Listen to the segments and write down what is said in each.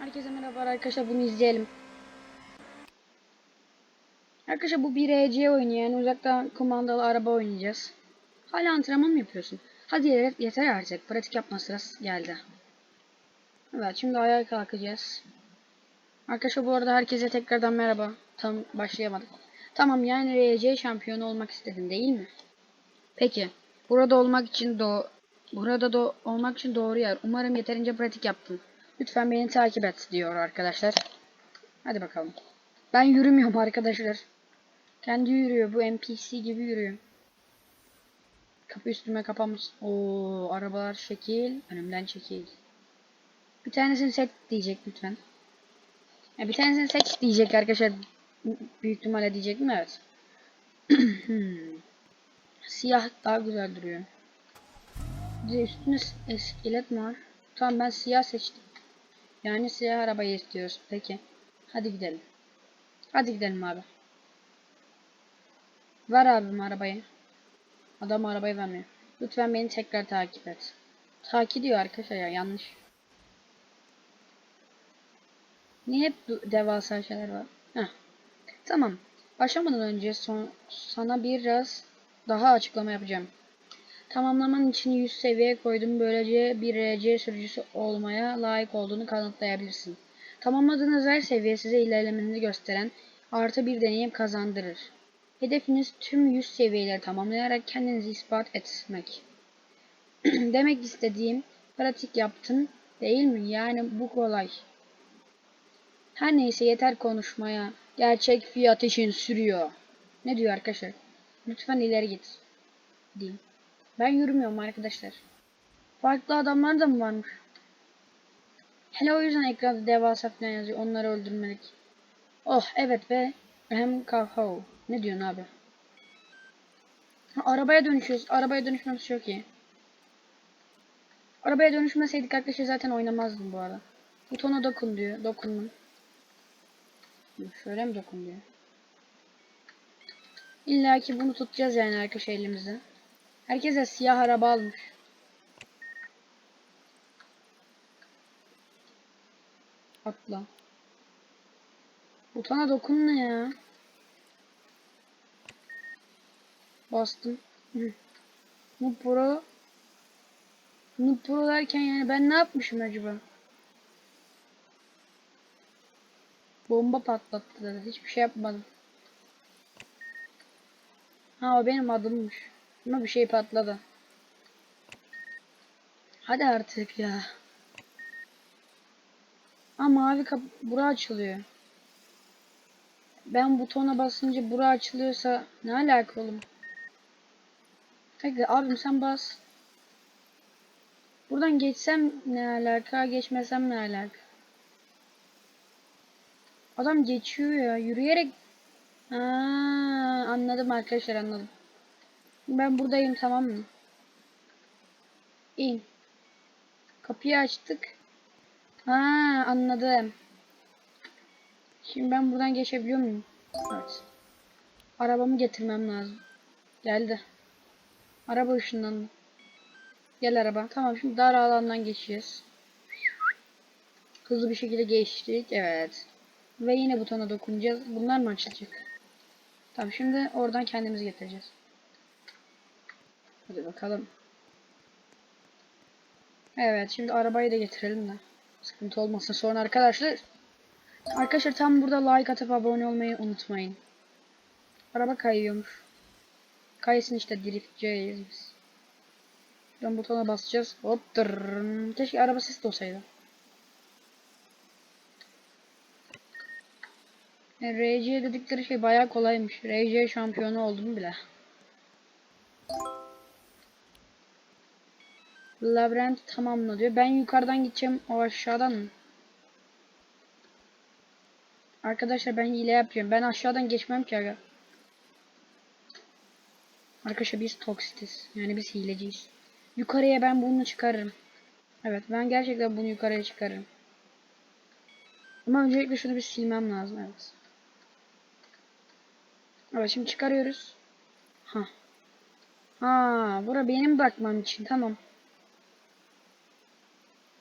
Herkese merhaba arkadaşlar bunu izleyelim. Arkadaşlar bu bir EC oyunu yani uzaktan kumandalı araba oynayacağız. Hala antrenman mı yapıyorsun? Hadi yeter, artık. Pratik yapma sırası geldi. Evet şimdi ayağa kalkacağız. Arkadaşlar bu arada herkese tekrardan merhaba. Tam başlayamadık. Tamam yani RC şampiyonu olmak istedin değil mi? Peki. Burada olmak için do burada da olmak için doğru yer. Umarım yeterince pratik yaptın. Lütfen beni takip et diyor arkadaşlar. Hadi bakalım. Ben yürümüyorum arkadaşlar. Kendi yürüyor. Bu NPC gibi yürüyor. Kapı üstüme kapanmış. Oo, arabalar şekil. Önümden çekil. Bir tanesini seç diyecek lütfen. Ya bir tanesini seç diyecek arkadaşlar. Büyük ihtimalle diyecek mi? Evet. Siyah daha güzel duruyor. Bir de üstünde iskelet mi var? Tamam ben siyah seçtim. Yani siyah arabayı istiyoruz. Peki. Hadi gidelim. Hadi gidelim abi. Ver abim arabayı. Adam arabayı vermiyor. Lütfen beni tekrar takip et. Takip diyor arkadaşlar ya yanlış. Niye hep devasa şeyler var? Heh. Tamam. Başlamadan önce son, sana biraz daha açıklama yapacağım. Tamamlaman için 100 seviye koydum. Böylece bir RC sürücüsü olmaya layık olduğunu kanıtlayabilirsin. Tamamladığınız her seviye size ilerlemenizi gösteren artı bir deneyim kazandırır. Hedefiniz tüm 100 seviyeleri tamamlayarak kendinizi ispat etmek. Demek istediğim pratik yaptın değil mi? Yani bu kolay. Her neyse yeter konuşmaya. Gerçek fiyat için sürüyor. Ne diyor arkadaşlar? Lütfen ileri git. Diyeyim. Ben yürümüyorum arkadaşlar. Farklı adamlar da mı varmış? Hele o yüzden ekranda devasa falan yazıyor. Onları öldürmelik. Oh evet be. Hem kaho. Ne diyorsun abi? Arabaya dönüşüyoruz. Arabaya dönüşmemiz çok iyi. Arabaya dönüşmeseydik arkadaşlar zaten oynamazdım bu arada. Butona dokun diyor. Dokundum. Şöyle mi dokun diyor. İlla ki bunu tutacağız yani arkadaşlar elimizde. Herkes de siyah araba almış. Atla. Butona dokun ne ya? Bastım. Hı. Bu pro. Bu pro derken yani ben ne yapmışım acaba? Bomba patlattı dedi. Hiçbir şey yapmadım. Ha o benim adımmış. Ama bir şey patladı. Hadi artık ya. Ha mavi kap bura açılıyor. Ben butona basınca bura açılıyorsa ne alaka oğlum? Peki abim sen bas. Buradan geçsem ne alaka, geçmesem ne alaka? Adam geçiyor ya, yürüyerek. Aa, anladım arkadaşlar anladım. Ben buradayım tamam mı? İn. Kapıyı açtık. Ha anladım. Şimdi ben buradan geçebiliyor muyum? Evet. Arabamı getirmem lazım. Geldi. Araba ışınlandı. Gel araba. Tamam şimdi dar alandan geçeceğiz. Hızlı bir şekilde geçtik. Evet. Ve yine butona dokunacağız. Bunlar mı açılacak? Tamam şimdi oradan kendimizi getireceğiz. Hadi bakalım. Evet şimdi arabayı da getirelim de. Sıkıntı olmasın sonra arkadaşlar. Arkadaşlar tam burada like atıp abone olmayı unutmayın. Araba kayıyormuş. Kaysın işte driftçiyiz biz. Buradan butona basacağız. Hop tırrrr. Keşke araba sesi de RC dedikleri şey bayağı kolaymış. RC şampiyonu oldum bile. Labirent tamamla diyor. Ben yukarıdan gideceğim. O aşağıdan mı? Arkadaşlar ben hile yapacağım. Ben aşağıdan geçmem ki aga. Arkadaşlar biz toksitiz. Yani biz hileciyiz. Yukarıya ben bunu çıkarırım. Evet ben gerçekten bunu yukarıya çıkarırım. Ama öncelikle şunu bir silmem lazım. Evet. Evet şimdi çıkarıyoruz. Ha. Ha, bura benim bakmam için. Tamam.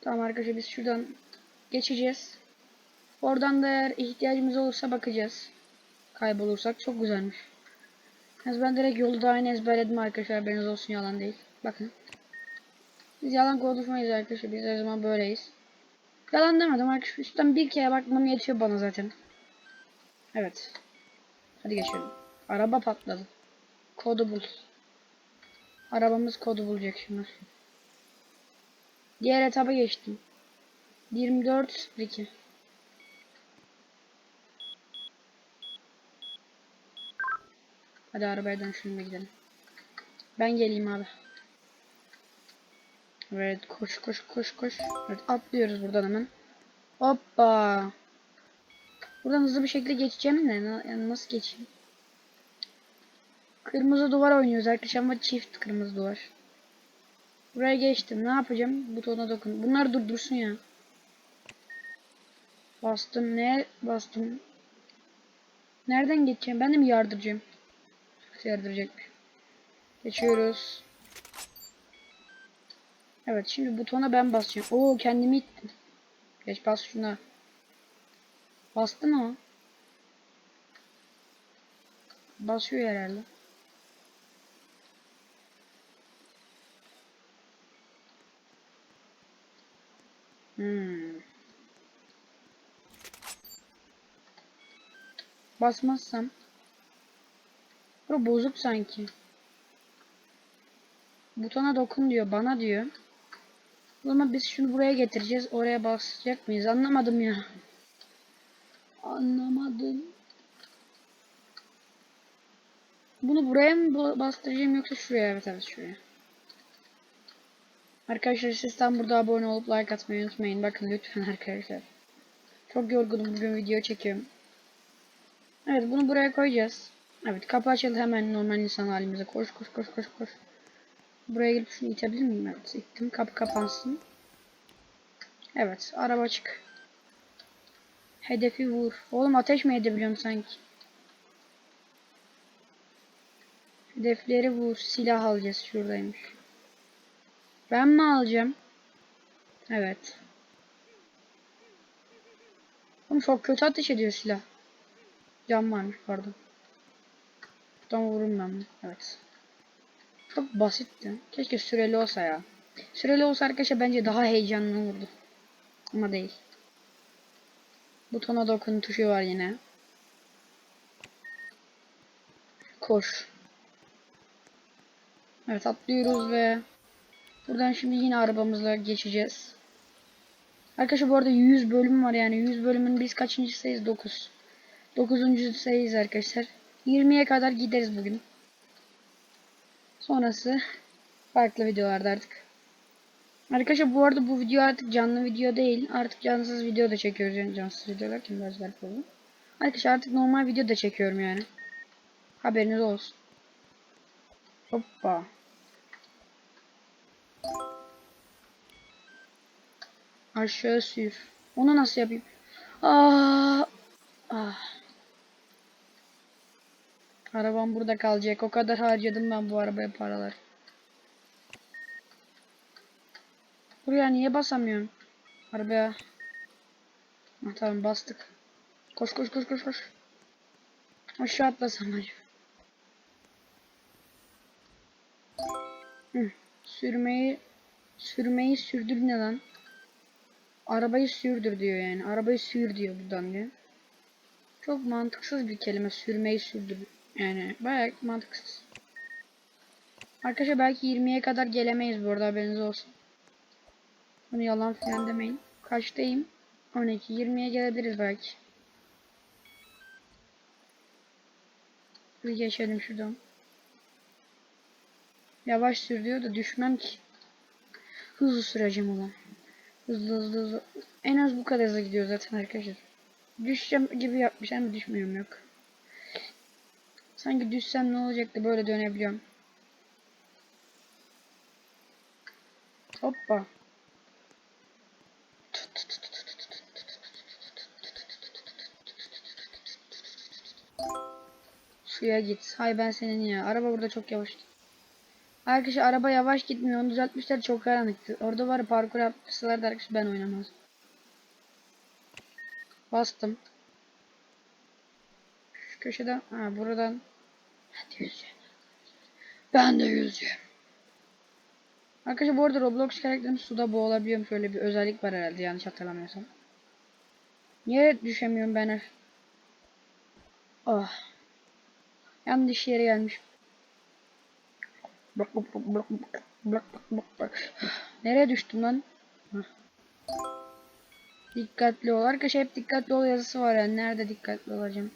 Tamam arkadaşlar biz şuradan geçeceğiz. Oradan da eğer ihtiyacımız olursa bakacağız. Kaybolursak çok güzelmiş. Yalnız ben direkt yolu da aynı ezberledim arkadaşlar haberiniz olsun yalan değil. Bakın. Biz yalan konuşmayız arkadaşlar biz her zaman böyleyiz. Yalan demedim arkadaşlar üstten bir kere bakmam yetiyor bana zaten. Evet. Hadi geçelim. Araba patladı. Kodu bul. Arabamız kodu bulacak şimdi. Diğer etaba geçtim. 24 02. Hadi arabaya dönüşelim gidelim. Ben geleyim abi. Evet koş koş koş koş. Evet atlıyoruz buradan hemen. Hoppa. Buradan hızlı bir şekilde geçeceğim de yani nasıl geçeyim? Kırmızı duvar oynuyoruz arkadaşlar ama çift kırmızı duvar. Buraya geçtim. Ne yapacağım? Butona dokun. Bunlar durdursun ya. Bastım. Ne bastım? Nereden geçeceğim? Ben de mi yardıracağım? Yardıracakmış. Geçiyoruz. Evet şimdi butona ben basacağım. Oo kendimi ittim. Geç bas şuna. Bastı mı? Basıyor herhalde. Hmm. Basmazsam. Bura bozuk sanki. Butona dokun diyor. Bana diyor. O zaman biz şunu buraya getireceğiz. Oraya basacak mıyız? Anlamadım ya. Anlamadım. Bunu buraya mı ba- bastıracağım yoksa şuraya? Evet evet şuraya. Arkadaşlar siz tam burada abone olup like atmayı unutmayın. Bakın lütfen arkadaşlar. Çok yorgunum bugün video çekiyorum. Evet bunu buraya koyacağız. Evet kapı açıldı hemen normal insan halimize. Koş koş koş koş koş. Buraya gelip şunu itebilir miyim? Evet ittim. Kapı kapansın. Evet araba çık. Hedefi vur. Oğlum ateş mi edebiliyorum sanki? Hedefleri vur. Silah alacağız. Şuradaymış. Ben mi alacağım? Evet. Oğlum çok kötü ateş ediyor silah. Cam varmış pardon. Tam vururum ben bunu. Evet. Çok basitti. Keşke süreli olsa ya. Süreli olsa arkadaşlar bence daha heyecanlı olurdu. Ama değil. Butona dokun tuşu var yine. Koş. Evet atlıyoruz ve buradan şimdi yine arabamızla geçeceğiz. Arkadaşlar bu arada 100 bölüm var yani 100 bölümün biz kaçıncı sayız 9. 9. sayıyız arkadaşlar. 20'ye kadar gideriz bugün. Sonrası farklı videolarda artık. Arkadaşlar bu arada bu video artık canlı video değil. Artık cansız video da çekiyoruz yani cansız videolar kim biraz garip oldu. Arkadaşlar artık normal video da çekiyorum yani. Haberiniz olsun. Hoppa. Aşağı sür. Onu nasıl yapayım? Aa, ah. Arabam burada kalacak. O kadar harcadım ben bu arabaya paralar. Buraya niye basamıyorum? Arabaya. Ah, tamam bastık. Koş koş koş koş koş. Aşağı atlasam acaba. Sürmeyi sürmeyi sürdür ne lan? Arabayı sürdür diyor yani. Arabayı sür diyor buradan diyor. Çok mantıksız bir kelime sürmeyi sürdür. Yani bayağı mantıksız. Arkadaşlar belki 20'ye kadar gelemeyiz bu arada haberiniz olsun. Bunu yalan falan demeyin. Kaçtayım? 12. 20'ye gelebiliriz belki. Bir geçelim şuradan. Yavaş sür diyor da düşmem ki. Hızlı süreceğim ulan. Hızlı hızlı hızlı. En az bu kadar hızlı gidiyor zaten arkadaşlar. Düşeceğim gibi yapmış ama düşmüyorum yok. Sanki düşsem ne olacaktı böyle dönebiliyorum. Hoppa. Suya git. Hay ben senin ya. Araba burada çok yavaş. Arkadaşlar araba yavaş gitmiyor. Onu düzeltmişler çok karanlıktı. Orada var parkur yapsalardı arkadaşlar ben oynamazdım. Bastım. Şu köşeden, ha buradan. Ben de yüzeceğim. Ben de yüzeceğim. Arkadaşlar bu arada Roblox karakterim suda boğulabiliyorum. Şöyle bir özellik var herhalde yanlış hatırlamıyorsam. Niye düşemiyorum ben? Oh. Yanlış yere gelmiş. Bak bak. Nereye düştüm lan? Dikkatli ol. Arkadaşlar hep dikkatli ol yazısı var yani. Nerede dikkatli olacağım?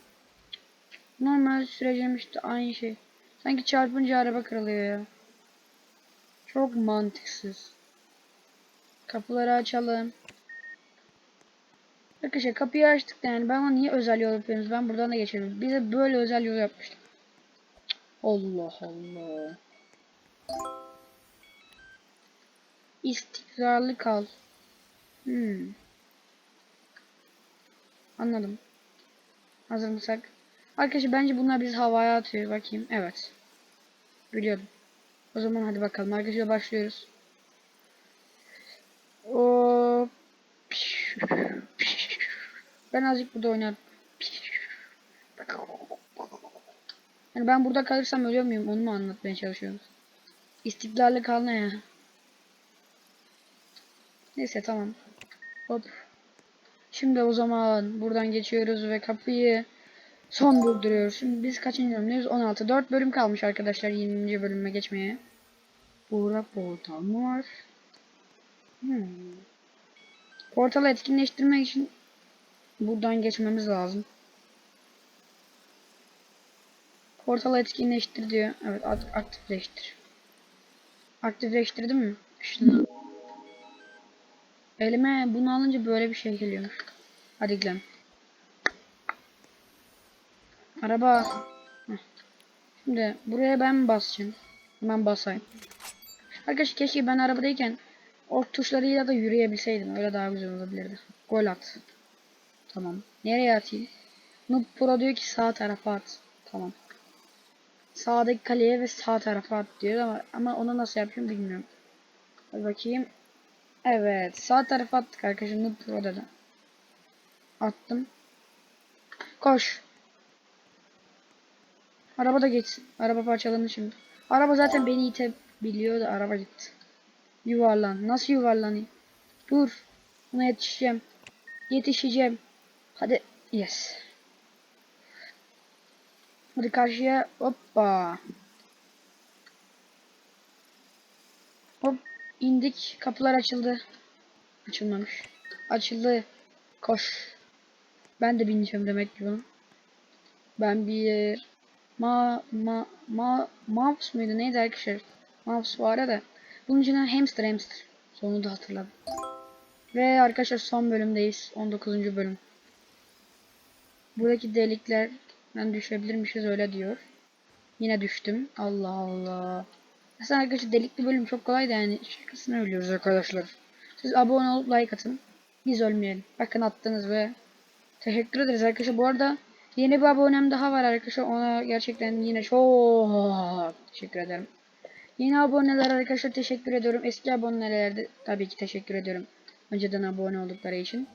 Normal süreceğim işte aynı şey. Sanki çarpınca araba kırılıyor ya. Çok mantıksız. Kapıları açalım. Arkadaşlar kapıyı açtık da yani bana niye özel yol yapıyorsunuz? Ben buradan da geçerim. Bize böyle özel yol yapmıştık. Allah Allah. İstikrarlı kal. Hmm. Anladım. Hazır mısak? Arkadaşlar bence bunlar bizi havaya atıyor. Bakayım. Evet. Biliyordum. O zaman hadi bakalım. Arkadaşlar başlıyoruz. O Ben azıcık burada oynarım. Yani ben burada kalırsam ölüyor muyum? Onu mu anlatmaya çalışıyorsunuz? İstiklalli kal ne ya? Neyse tamam. Hop. Şimdi o zaman buradan geçiyoruz ve kapıyı son durduruyoruz. Şimdi biz kaçıncı bölümdeyiz? 16. 4 bölüm kalmış arkadaşlar 20. bölüme geçmeye. Burada portal mı var? Hmm. Portalı etkinleştirmek için buradan geçmemiz lazım. Portalı etkinleştir diyor. Evet ak- aktifleştir. Aktifleştirdim mi? Şunu. Elime bunu alınca böyle bir şey geliyormuş. Hadi gidelim. Araba. Şimdi buraya ben basacağım? Ben basayım. Arkadaşlar keşke ben arabadayken ok tuşlarıyla da yürüyebilseydim. Öyle daha güzel olabilirdi. Gol at. Tamam. Nereye atayım? Noob Pro diyor ki sağ tarafa at. Tamam. Sağdaki kaleye ve sağ tarafa at diyor ama, ama onu nasıl yapayım bilmiyorum. Hadi bakayım. Evet. Sağ tarafa attık arkadaşlar. Noob Pro'da da. Attım. Koş. Araba da geçsin. Araba parçalandı şimdi. Araba zaten beni itebiliyor da araba gitti. Yuvarlan. Nasıl yuvarlanayım? Dur. Buna yetişeceğim. Yetişeceğim. Hadi. Yes. Hadi karşıya. Hoppa. Hop. indik. Kapılar açıldı. Açılmamış. Açıldı. Koş. Ben de bineceğim demek ki bunu. Ben bir ma ma ma mouse muydu neydi arkadaşlar? Mouse var ya da. Bunun içinden hamster hamster. Sonunu da hatırladım. Ve arkadaşlar son bölümdeyiz. 19. bölüm. Buradaki deliklerden düşebilirmişiz öyle diyor. Yine düştüm. Allah Allah. Aslında arkadaşlar delikli bölüm çok kolay da yani şakasına ölüyoruz arkadaşlar. Siz abone olup like atın. Biz ölmeyelim. Bakın attınız ve teşekkür ederiz arkadaşlar. Bu arada yeni bir abonem daha var arkadaşlar. Ona gerçekten yine çok teşekkür ederim. Yeni aboneler arkadaşlar teşekkür ediyorum. Eski abonelere de tabii ki teşekkür ediyorum. Önceden abone oldukları için.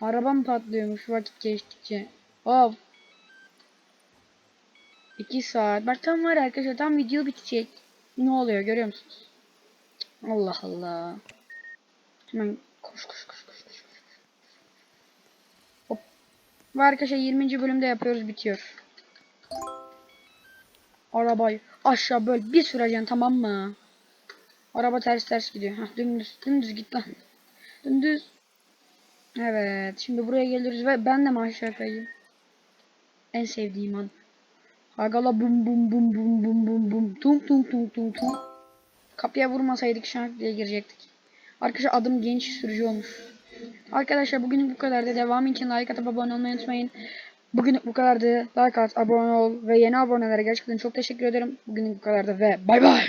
Arabam patlıyormuş vakit geçtikçe. Of. 2 saat. Bak tam var arkadaşlar tam video bitecek. Ne oluyor görüyor musunuz? Allah Allah. Hemen koş koş koş koş koş. Hop. Ve arkadaşlar 20. bölümde yapıyoruz bitiyor. Arabayı aşağı böyle bir süreceksin tamam mı? Araba ters ters gidiyor. Hah dümdüz dümdüz git lan. Dümdüz. Evet şimdi buraya geliyoruz ve ben de maşrafayım. En sevdiğim an. Hagala bum bum bum bum bum bum bum tung tung tung tung tung. Kapıya vurmasaydık şark diye girecektik. Arkadaşlar adım genç sürücü olmuş. Arkadaşlar bugün bu kadar da devam için like atıp abone olmayı unutmayın. Bugün bu kadardı. Like at, abone ol ve yeni abonelere gerçekten çok teşekkür ederim. Bugün bu kadardı ve bay bay.